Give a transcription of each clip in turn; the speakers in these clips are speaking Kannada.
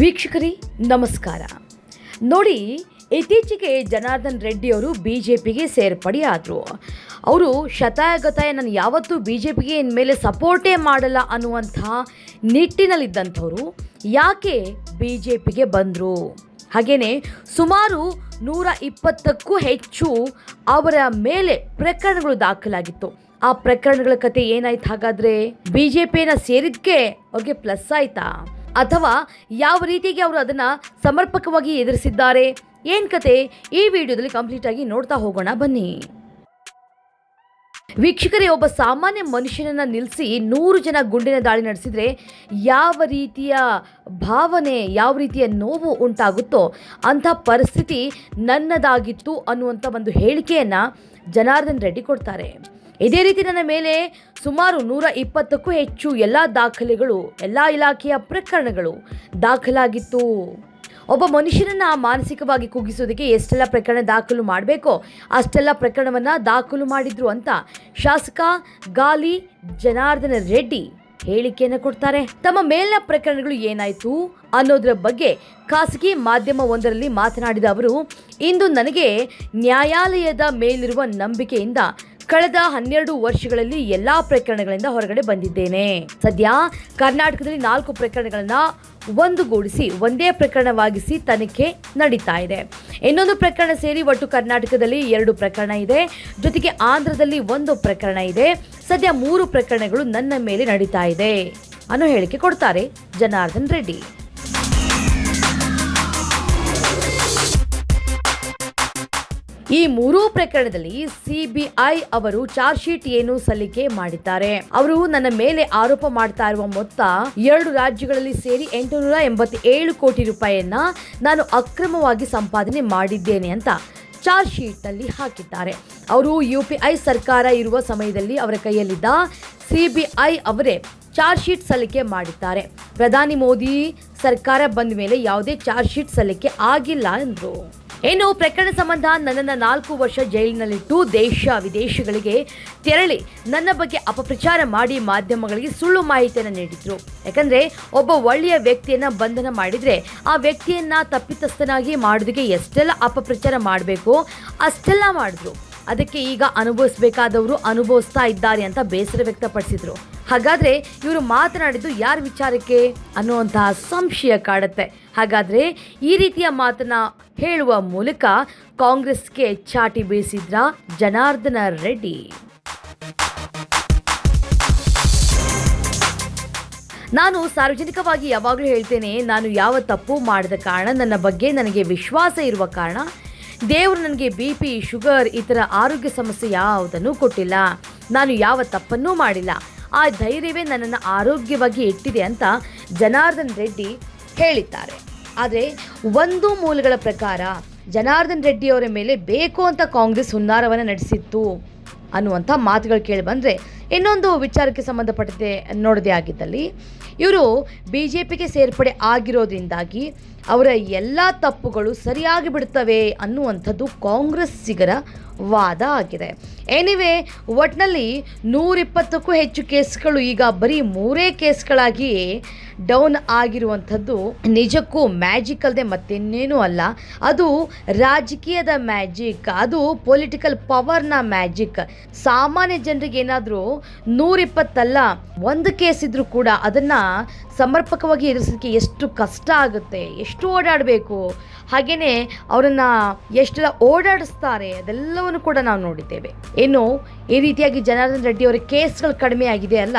ವೀಕ್ಷಕರೇ, ನಮಸ್ಕಾರ. ನೋಡಿ, ಇತ್ತೀಚೆಗೆ ಜನಾರ್ದನ್ ರೆಡ್ಡಿ ಅವರು ಬಿ ಜೆ ಪಿಗೆ ಸೇರ್ಪಡೆಯಾದರು ಅವರು ಶತಾಯಗತಾಯ, ನಾನು ಯಾವತ್ತೂ ಬಿ ಜೆ ಪಿಗೆ ಇನ್ಮೇಲೆ ಸಪೋರ್ಟೇ ಮಾಡಲ್ಲ ಅನ್ನುವಂಥ ನಿಟ್ಟಿನಲ್ಲಿದ್ದಂಥವರು ಯಾಕೆ ಬಿ ಜೆ ಪಿಗೆ ಬಂದರು? ಹಾಗೆಯೇ ಸುಮಾರು ನೂರ ಇಪ್ಪತ್ತಕ್ಕೂ ಹೆಚ್ಚು ಅವರ ಮೇಲೆ ಪ್ರಕರಣಗಳು ದಾಖಲಾಗಿತ್ತು. ಆ ಪ್ರಕರಣಗಳ ಕತೆ ಏನಾಯ್ತು ಹಾಗಾದ್ರೆ? ಬಿ ಜೆ ಪಿನ ಸೇರಿದ್ದಕ್ಕೆ ಅವ್ರಿಗೆ ಪ್ಲಸ್ ಆಯ್ತಾ? ಅಥವಾ ಯಾವ ರೀತಿಗೆ ಅವರು ಅದನ್ನ ಸಮರ್ಪಕವಾಗಿ ಎದುರಿಸಿದ್ದಾರೆ? ಏನ್ ಕತೆ? ಈ ವಿಡಿಯೋದಲ್ಲಿ ಕಂಪ್ಲೀಟ್ ಆಗಿ ನೋಡ್ತಾ ಹೋಗೋಣ, ಬನ್ನಿ. ವೀಕ್ಷಕರೇ, ಒಬ್ಬ ಸಾಮಾನ್ಯ ಮನುಷ್ಯನನ್ನ ನಿಲ್ಲಿಸಿ ನೂರು ಜನ ಗುಂಡಿನ ದಾಳಿ ನಡೆಸಿದ್ರೆ ಯಾವ ರೀತಿಯ ಭಾವನೆ, ಯಾವ ರೀತಿಯ ನೋವು ಉಂಟಾಗುತ್ತೋ ಅಂಥ ಪರಿಸ್ಥಿತಿ ನನ್ನದಾಗಿತ್ತು ಅನ್ನುವಂಥ ಒಂದು ಹೇಳಿಕೆಯನ್ನು ಜನಾರ್ದನ್ ರೆಡ್ಡಿ ಕೊಡ್ತಾರೆ. ಇದೇ ರೀತಿ ನನ್ನ ಮೇಲೆ ಸುಮಾರು ನೂರ ಇಪ್ಪತ್ತಕ್ಕೂ ಹೆಚ್ಚು ಎಲ್ಲ ದಾಖಲೆಗಳು, ಎಲ್ಲ ಇಲಾಖೆಯ ಪ್ರಕರಣಗಳು ದಾಖಲಾಗಿತ್ತು. ಒಬ್ಬ ಮನುಷ್ಯನನ್ನ ಮಾನಸಿಕವಾಗಿ ಕುಗ್ಗಿಸೋದಕ್ಕೆ ಎಷ್ಟೆಲ್ಲ ಪ್ರಕರಣ ದಾಖಲು ಮಾಡಬೇಕೋ ಅಷ್ಟೆಲ್ಲ ಪ್ರಕರಣವನ್ನ ದಾಖಲು ಮಾಡಿದ್ರು ಅಂತ ಶಾಸಕ ಗಾಲಿ ಜನಾರ್ದನ ರೆಡ್ಡಿ ಹೇಳಿಕೆಯನ್ನು ಕೊಡ್ತಾರೆ. ತಮ್ಮ ಮೇಲಿನ ಪ್ರಕರಣಗಳು ಏನಾಯ್ತು ಅನ್ನೋದರ ಬಗ್ಗೆ ಖಾಸಗಿ ಮಾಧ್ಯಮವೊಂದರಲ್ಲಿ ಮಾತನಾಡಿದ ಅವರು, ಇಂದು ನನಗೆ ನ್ಯಾಯಾಲಯದ ಮೇಲಿರುವ ನಂಬಿಕೆಯಿಂದ ಕಳೆದ ಹನ್ನೆರಡು ವರ್ಷಗಳಲ್ಲಿ ಎಲ್ಲಾ ಪ್ರಕರಣಗಳಿಂದ ಹೊರಗಡೆ ಬಂದಿದ್ದೇನೆ. ಸದ್ಯ ಕರ್ನಾಟಕದಲ್ಲಿ ನಾಲ್ಕು ಪ್ರಕರಣಗಳನ್ನ ಒಂದುಗೂಡಿಸಿ, ಒಂದೇ ಪ್ರಕರಣವಾಗಿಸಿ ತನಿಖೆ ನಡೀತಾ ಇದೆ. ಇನ್ನೊಂದು ಪ್ರಕರಣ ಸೇರಿ ಒಟ್ಟು ಕರ್ನಾಟಕದಲ್ಲಿ ಎರಡು ಪ್ರಕರಣ ಇದೆ. ಜೊತೆಗೆ ಆಂಧ್ರದಲ್ಲಿ ಒಂದು ಪ್ರಕರಣ ಇದೆ. ಸದ್ಯ ಮೂರು ಪ್ರಕರಣಗಳು ನನ್ನ ಮೇಲೆ ನಡೀತಾ ಇದೆ ಅನ್ನೋ ಹೇಳಿಕೆ ಕೊಡ್ತಾರೆ ಜನಾರ್ದನ್ ರೆಡ್ಡಿ. ಈ ಮೂರೂ ಪ್ರಕರಣದಲ್ಲಿ ಸಿಬಿಐ ಅವರು ಚಾರ್ಜ್ ಶೀಟ್ ಏನು ಸಲ್ಲಿಕೆ ಮಾಡಿದ್ದಾರೆ. ಅವರು ನನ್ನ ಮೇಲೆ ಆರೋಪ ಮಾಡ್ತಾ ಇರುವ ಮೊತ್ತ ಎರಡು ರಾಜ್ಯಗಳಲ್ಲಿ ಸೇರಿ ಎಂಟುನೂರ ಎಂಬತ್ತೇಳು ಕೋಟಿ ರೂಪಾಯಿಯನ್ನ ನಾನು ಅಕ್ರಮವಾಗಿ ಸಂಪಾದನೆ ಮಾಡಿದ್ದೇನೆ ಅಂತ ಚಾರ್ಜ್ ಶೀಟ್ ಅಲ್ಲಿ ಹಾಕಿದ್ದಾರೆ. ಅವರು ಯು ಸರ್ಕಾರ ಇರುವ ಸಮಯದಲ್ಲಿ ಅವರ ಕೈಯಲ್ಲಿದ್ದ ಸಿಬಿಐ ಅವರೇ ಚಾರ್ಜ್ ಶೀಟ್ ಸಲ್ಲಿಕೆ ಮಾಡಿದ್ದಾರೆ. ಪ್ರಧಾನಿ ಮೋದಿ ಸರ್ಕಾರ ಬಂದ ಮೇಲೆ ಯಾವುದೇ ಚಾರ್ಜ್ ಶೀಟ್ ಸಲ್ಲಿಕೆ ಆಗಿಲ್ಲ ಎಂದರು ಇನ್ನು ಪ್ರಕರಣ ಸಂಬಂಧ ನನ್ನನ್ನು ನಾಲ್ಕು ವರ್ಷ ಜೈಲಿನಲ್ಲಿಟ್ಟು ದೇಶ ವಿದೇಶಗಳಿಗೆ ತೆರಳಿ ನನ್ನ ಬಗ್ಗೆ ಅಪಪ್ರಚಾರ ಮಾಡಿ ಮಾಧ್ಯಮಗಳಿಗೆ ಸುಳ್ಳು ಮಾಹಿತಿಯನ್ನು ನೀಡಿದ್ರು. ಯಾಕಂದ್ರೆ ಒಬ್ಬ ಒಳ್ಳೆಯ ವ್ಯಕ್ತಿಯನ್ನ ಬಂಧನ ಮಾಡಿದ್ರೆ ಆ ವ್ಯಕ್ತಿಯನ್ನ ತಪ್ಪಿತಸ್ಥನಾಗಿ ಮಾಡೋದಕ್ಕೆ ಎಷ್ಟೆಲ್ಲ ಅಪಪ್ರಚಾರ ಮಾಡಬೇಕು, ಅಷ್ಟೆಲ್ಲ ಮಾಡಿದ್ರು. ಅದಕ್ಕೆ ಈಗ ಅನುಭವಿಸಬೇಕಾದವರು ಅನುಭವಿಸ್ತಾ ಇದ್ದಾರೆ ಅಂತ ಬೇಸರ ವ್ಯಕ್ತಪಡಿಸಿದ್ರು. ಹಾಗಾದ್ರೆ ಇವರು ಮಾತನಾಡಿದ್ದು ಯಾರ ವಿಚಾರಕ್ಕೆ ಅನ್ನುವಂತಹ ಸಂಶಯ ಕಾಡುತ್ತೆ. ಹಾಗಾದ್ರೆ ಈ ರೀತಿಯ ಮಾತನ್ನ ಹೇಳುವ ಮೂಲಕ ಕಾಂಗ್ರೆಸ್ಗೆ ಚಾಟಿ ಬೀಸಿದ್ರ ಜನಾರ್ದನ ರೆಡ್ಡಿ. ನಾನು ಸಾರ್ವಜನಿಕವಾಗಿ ಯಾವಾಗಲೂ ಹೇಳ್ತೇನೆ, ನಾನು ಯಾವ ತಪ್ಪು ಮಾಡಿದ ಕಾರಣ ನನ್ನ ಬಗ್ಗೆ ನನಗೆ ವಿಶ್ವಾಸ ಇರುವ ಕಾರಣ ದೇವರು ನನಗೆ ಬಿ ಪಿ, ಶುಗರ್ ಈ ಆರೋಗ್ಯ ಸಮಸ್ಯೆ ಯಾವುದನ್ನು ಕೊಟ್ಟಿಲ್ಲ. ನಾನು ಯಾವ ತಪ್ಪನ್ನೂ ಮಾಡಿಲ್ಲ. ಆ ಧೈರ್ಯವೇ ನನ್ನನ್ನು ಆರೋಗ್ಯವಾಗಿ ಇಟ್ಟಿದೆ ಅಂತ ಜನಾರ್ದನ್ ರೆಡ್ಡಿ ಹೇಳಿದ್ದಾರೆ. ಆದರೆ ಒಂದು ಮೂಲಗಳ ಪ್ರಕಾರ ಜನಾರ್ದನ್ ರೆಡ್ಡಿಯವರ ಮೇಲೆ ಬೇಕು ಅಂತ ಕಾಂಗ್ರೆಸ್ ಹುನ್ನಾರವನ್ನು ನಡೆಸಿತ್ತು. ಅನ್ನುವಂಥ ಮಾತುಗಳು ಕೇಳಿ ಬಂದರೆ ಇನ್ನೊಂದು ವಿಚಾರಕ್ಕೆ ಸಂಬಂಧಪಟ್ಟಂತೆ ನೋಡದೇ ಆಗಿದ್ದಲ್ಲಿ, ಇವರು ಬಿ ಜೆ ಪಿಗೆ ಸೇರ್ಪಡೆ ಆಗಿರೋದ್ರಿಂದಾಗಿ ಅವರ ಎಲ್ಲ ತಪ್ಪುಗಳು ಸರಿಯಾಗಿ ಬಿಡ್ತವೆ ಅನ್ನುವಂಥದ್ದು ಕಾಂಗ್ರೆಸ್ಸಿಗರ ವಾದ ಆಗಿದೆ. ಎನಿವೆ ಒಟ್ಟಿನಲ್ಲಿ ನೂರಿಪ್ಪತ್ತಕ್ಕೂ ಹೆಚ್ಚು ಕೇಸ್ಗಳು ಈಗ ಬರೀ ಮೂರೇ ಕೇಸ್ಗಳಾಗಿ ಡೌನ್ ಆಗಿರುವಂಥದ್ದು ನಿಜಕ್ಕೂ ಮ್ಯಾಜಿಕ್ ಅಲ್ಲದೆ ಮತ್ತಿನ್ನೇನೂ ಅಲ್ಲ. ಅದು ರಾಜಕೀಯದ ಮ್ಯಾಜಿಕ್, ಅದು ಪೊಲಿಟಿಕಲ್ ಪವರ್ನ ಮ್ಯಾಜಿಕ್. ಸಾಮಾನ್ಯ ಜನರಿಗೆ ಏನಾದರೂ ನೂರಿಪ್ಪತ್ತಲ್ಲ, ಒಂದು ಕೇಸ್ ಇದ್ರೂ ಕೂಡ ಅದನ್ನು ಸಮರ್ಪಕವಾಗಿ ಎದುರಿಸೋದಕ್ಕೆ ಎಷ್ಟು ಕಷ್ಟ ಆಗುತ್ತೆ, ಎಷ್ಟು ಓಡಾಡಬೇಕು. ಹಾಗೆಯೇ ಅವರನ್ನು ಎಷ್ಟೆಲ್ಲ ಓಡಾಡಿಸ್ತಾರೆ ಅದೆಲ್ಲವನ್ನು ಕೂಡ ನಾವು ನೋಡಿದ್ದೇವೆ. ಇನ್ನು ಈ ರೀತಿಯಾಗಿ ಜನಾರ್ದನ್ ರೆಡ್ಡಿ ಅವರ ಕೇಸ್ಗಳು ಕಡಿಮೆ ಆಗಿದೆ ಅಲ್ಲ,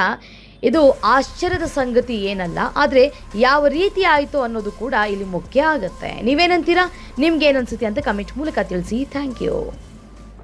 ಇದು ಆಶ್ಚರ್ಯದ ಸಂಗತಿ ಏನಲ್ಲ, ಆದರೆ ಯಾವ ರೀತಿ ಆಯಿತು ಅನ್ನೋದು ಕೂಡ ಇಲ್ಲಿ ಮುಖ್ಯ ಆಗುತ್ತೆ. ನೀವೇನಂತೀರಾ? ನಿಮ್ಗೆ ಏನನ್ಸುತ್ತೆ ಅಂತ ಕಮೆಂಟ್ ಮೂಲಕ ತಿಳಿಸಿ. Thank you.